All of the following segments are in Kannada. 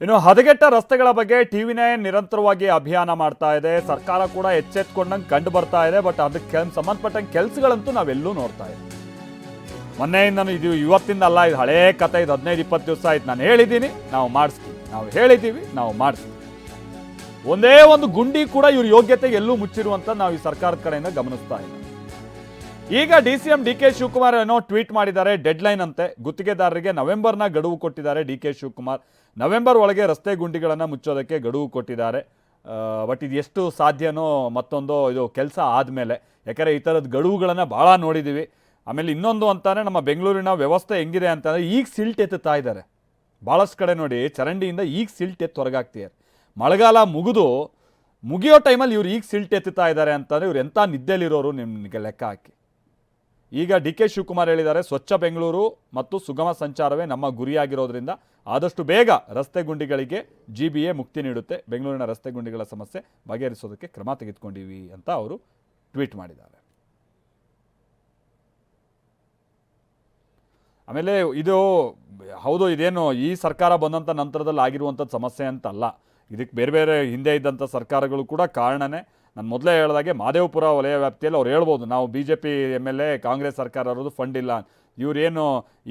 ಇನ್ನು ಹದಗೆಟ್ಟ ರಸ್ತೆಗಳ ಬಗ್ಗೆ ಟಿವಿ ನೈನ್ ನಿರಂತರವಾಗಿ ಅಭಿಯಾನ ಮಾಡ್ತಾ ಇದೆ. ಸರ್ಕಾರ ಕೂಡ ಎಚ್ಚೆತ್ಕೊಂಡಂಗೆ ಕಂಡು ಬರ್ತಾ ಇದೆ, ಬಟ್ ಅದಕ್ಕೆ ಸಂಬಂಧಪಟ್ಟಂಗೆ ಕೆಲಸಗಳಂತೂ ನಾವೆಲ್ಲೂ ನೋಡ್ತಾ ಇದ್ದೀವಿ. ಮೊನ್ನೆಯಿಂದನೂ ಇದು ಇವತ್ತಿಂದ ಅಲ್ಲ ಇದು ಹಳೆ ಕತೆ, ಇದು ಹದಿನೈದು, ಇಪ್ಪತ್ತು ದಿವಸ ಆಯ್ತು. ನಾನು ಹೇಳಿದ್ದೀನಿ, ನಾವು ಮಾಡಿಸ್ತೀವಿ. ನಾವು ಹೇಳಿದ್ದೀವಿ, ನಾವು ಮಾಡಿಸ್ತೀವಿ. ಒಂದೇ ಒಂದು ಗುಂಡಿ ಕೂಡ ಇವ್ರ ಯೋಗ್ಯತೆಗೆ ಎಲ್ಲೂ ಮುಚ್ಚಿರುವಂತ ನಾವು ಈ ಸರ್ಕಾರದ ಕಡೆಯಿಂದ ಗಮನಿಸ್ತಾ ಇದ್ದೀವಿ. ಈಗ D C M D K Shivakumar ಏನೋ ಟ್ವೀಟ್ ಮಾಡಿದ್ದಾರೆ. ಡೆಡ್ ಲೈನ್ ಅಂತೆ. ಗುತ್ತಿಗೆದಾರರಿಗೆ ನವೆಂಬರ್ನ ಗಡುವು ಕೊಟ್ಟಿದ್ದಾರೆ ಡಿ ಕೆ ಶಿವಕುಮಾರ್. ನವೆಂಬರ್ ಒಳಗೆ ರಸ್ತೆ ಗುಂಡಿಗಳನ್ನು ಮುಚ್ಚೋದಕ್ಕೆ ಗಡುವು ಕೊಟ್ಟಿದ್ದಾರೆ. ಬಟ್ ಇದು ಎಷ್ಟು ಸಾಧ್ಯನೋ ಮತ್ತೊಂದು ಇದು ಕೆಲಸ ಆದಮೇಲೆ. ಯಾಕಂದರೆ ಈ ಥರದ ಗಡುವುಗಳನ್ನು ಭಾಳ ನೋಡಿದ್ದೀವಿ ಆಮೇಲೆ ಇನ್ನೊಂದು ಅಂತಾನೆ ನಮ್ಮ ಬೆಂಗಳೂರಿನ ವ್ಯವಸ್ಥೆ ಹೆಂಗಿದೆ ಅಂತಂದರೆ ಈಗ ಸಿಲ್ಟ್ ಎತ್ತುತ್ತಾ ಇದ್ದಾರೆ. ಭಾಳಷ್ಟು ಕಡೆ ನೋಡಿ, ಚರಂಡಿಯಿಂದ ಈಗ ಸಿಲ್ಟ್ ಎತ್ತು ಹೊರಗಾಗ್ತಿದ್ದಾರೆ. ಮಳೆಗಾಲ ಮುಗಿದು ಮುಗಿಯೋ ಟೈಮಲ್ಲಿ ಇವ್ರು ಈಗ ಸಿಲ್ಟ್ ಎತ್ತುತ್ತಾ ಇದ್ದಾರೆ ಅಂತಂದರೆ ಇವ್ರು ಎಂಥ ನಿದ್ದೆಲಿರೋರು ನಿಮಗೆ ಲೆಕ್ಕ ಹಾಕಿ. ಈಗ ಡಿ ಕೆ ಶಿವಕುಮಾರ್ ಹೇಳಿದ್ದಾರೆ, ಸ್ವಚ್ಛ ಬೆಂಗಳೂರು ಮತ್ತು ಸುಗಮ ಸಂಚಾರವೇ ನಮ್ಮ ಗುರಿಯಾಗಿರೋದ್ರಿಂದ ಆದಷ್ಟು ಬೇಗ ರಸ್ತೆ ಗುಂಡಿಗಳಿಗೆ ಜಿ ಬಿ ಎ ಮುಕ್ತಿ ನೀಡುತ್ತೆ. ಬೆಂಗಳೂರಿನ ರಸ್ತೆ ಗುಂಡಿಗಳ ಸಮಸ್ಯೆ ಬಗೆಹರಿಸೋದಕ್ಕೆ ಕ್ರಮ ತೆಗೆದುಕೊಂಡಿವಿ ಅಂತ ಅವರು ಟ್ವೀಟ್ ಮಾಡಿದ್ದಾರೆ. ಆಮೇಲೆ ಇದು ಹೌದು, ಇದೇನು ಈ ಸರ್ಕಾರ ಬಂದಂಥ ನಂತರದಲ್ಲಿ ಆಗಿರುವಂಥದ್ದು ಸಮಸ್ಯೆ ಅಂತಲ್ಲ. ಇದಕ್ಕೆ ಬೇರೆ ಬೇರೆ ಹಿಂದೆ ಇದ್ದಂಥ ಸರ್ಕಾರಗಳು ಕೂಡ ಕಾರಣನೇ. ನಾನು ಮೊದಲೇ ಹೇಳಿದಾಗೆ ಮಾದೇವಪುರ ವಲಯ ವ್ಯಾಪ್ತಿಯಲ್ಲಿ ಅವ್ರು ಹೇಳ್ಬೋದು, ನಾವು B J P M L A Congress ಸರ್ಕಾರ ಇರೋದು ಫಂಡ್ ಇಲ್ಲ. ಇವರೇನು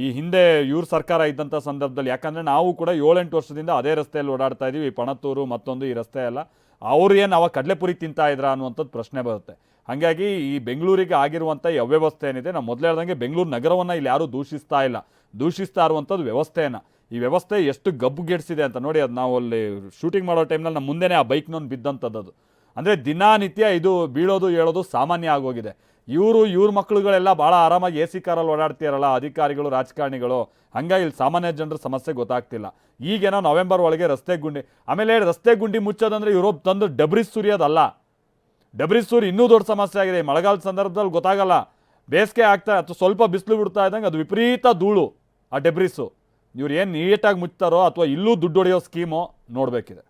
ಈ ಹಿಂದೆ ಇವ್ರ ಸರ್ಕಾರ ಇದ್ದಂಥ ಸಂದರ್ಭದಲ್ಲಿ, ಯಾಕಂದರೆ ನಾವು ಕೂಡ ಏಳೆಂಟು ವರ್ಷದಿಂದ ಅದೇ ರಸ್ತೆಯಲ್ಲಿ ಓಡಾಡ್ತಾ ಇದ್ದೀವಿ ಪಣತ್ತೂರು ಮತ್ತೊಂದು ಈ ರಸ್ತೆ ಎಲ್ಲ. ಅವ್ರು ಏನು ಅವಾಗ ಕಡಲೆಪುರಿ ತಿಂತಾ ಇದ್ರಾ ಅನ್ನುವಂಥದ್ದು ಪ್ರಶ್ನೆ ಬರುತ್ತೆ. ಹಾಗಾಗಿ ಈ ಬೆಂಗಳೂರಿಗೆ ಆಗಿರುವಂಥ ಈ ಅವ್ಯವಸ್ಥೆ ಏನಿದೆ, ನಾವು ಮೊದಲೇ ಹೇಳ್ದಂಗೆ ಬೆಂಗಳೂರು ನಗರವನ್ನು ಇಲ್ಲಿ ಯಾರೂ ದೂಷಿಸ್ತಾ ಇಲ್ಲ. ದೂಷಿಸ್ತಾ ಇರುವಂಥದ್ದು ವ್ಯವಸ್ಥೆಯನ್ನು ಈ ವ್ಯವಸ್ಥೆ ಎಷ್ಟು ಗಬ್ಬುಗೆಡ್ಸಿದೆ ಅಂತ ನೋಡಿ ಅದು ನಾವು ಅಲ್ಲಿ ಶೂಟಿಂಗ್ ಮಾಡೋ ಟೈಮ್ನಲ್ಲಿ ನಮ್ಮ ಮುಂದೆನೇ ಆ ಬೈಕ್ನೊಂದು ಬಿದ್ದಂಥದ್ದು ಅಂದರೆ ದಿನನಿತ್ಯ ಇದು ಬೀಳೋದು ಹೇಳೋದು ಸಾಮಾನ್ಯ ಆಗೋಗಿದೆ. ಇವರು, ಇವ್ರ ಮಕ್ಕಳುಗಳೆಲ್ಲ ಭಾಳ ಆರಾಮಾಗಿ ಎ ಸಿ ಕಾರಲ್ಲಿ ಓಡಾಡ್ತೀರಲ್ಲ, ಅಧಿಕಾರಿಗಳು, ರಾಜಕಾರಣಿಗಳು. ಹಂಗಾಗಿ ಇಲ್ಲಿ ಸಾಮಾನ್ಯ ಜನರ ಸಮಸ್ಯೆ ಗೊತ್ತಾಗ್ತಿಲ್ಲ. ಈಗೇನೋ ನವೆಂಬರ್ ಒಳಗೆ ರಸ್ತೆ ಗುಂಡಿ, ಆಮೇಲೆ ರಸ್ತೆ ಗುಂಡಿ ಮುಚ್ಚೋದಂದ್ರೆ ಯುರೋಪ್ ತಂದು ಡಬ್ರಿಸ್ ಸುರಿಯೋದಲ್ಲ ಡಬ್ರಿಸ್ ಸೂರಿ ಇನ್ನೂ ದೊಡ್ಡ ಸಮಸ್ಯೆ ಆಗಿದೆ. ಮಳೆಗಾಲದ ಸಂದರ್ಭದಲ್ಲಿ ಗೊತ್ತಾಗಲ್ಲ. ಬೇಸಿಗೆ ಆಗ್ತಾ ಅಥವಾ ಸ್ವಲ್ಪ ಬಿಸಿಲು ಬಿಡ್ತಾ ಇದ್ದಂಗೆ ಅದು ವಿಪರೀತ ಧೂಳು ಆ ಡೆಬ್ರಿಸ್ಸು ಇವ್ರು ಏನು ನೀಟಾಗಿ ಮುಚ್ತಾರೋ ಅಥವಾ ಇಲ್ಲೂ ದುಡ್ಡು ಹೊಡೆಯೋ ಸ್ಕೀಮು ನೋಡಬೇಕಿದೆ.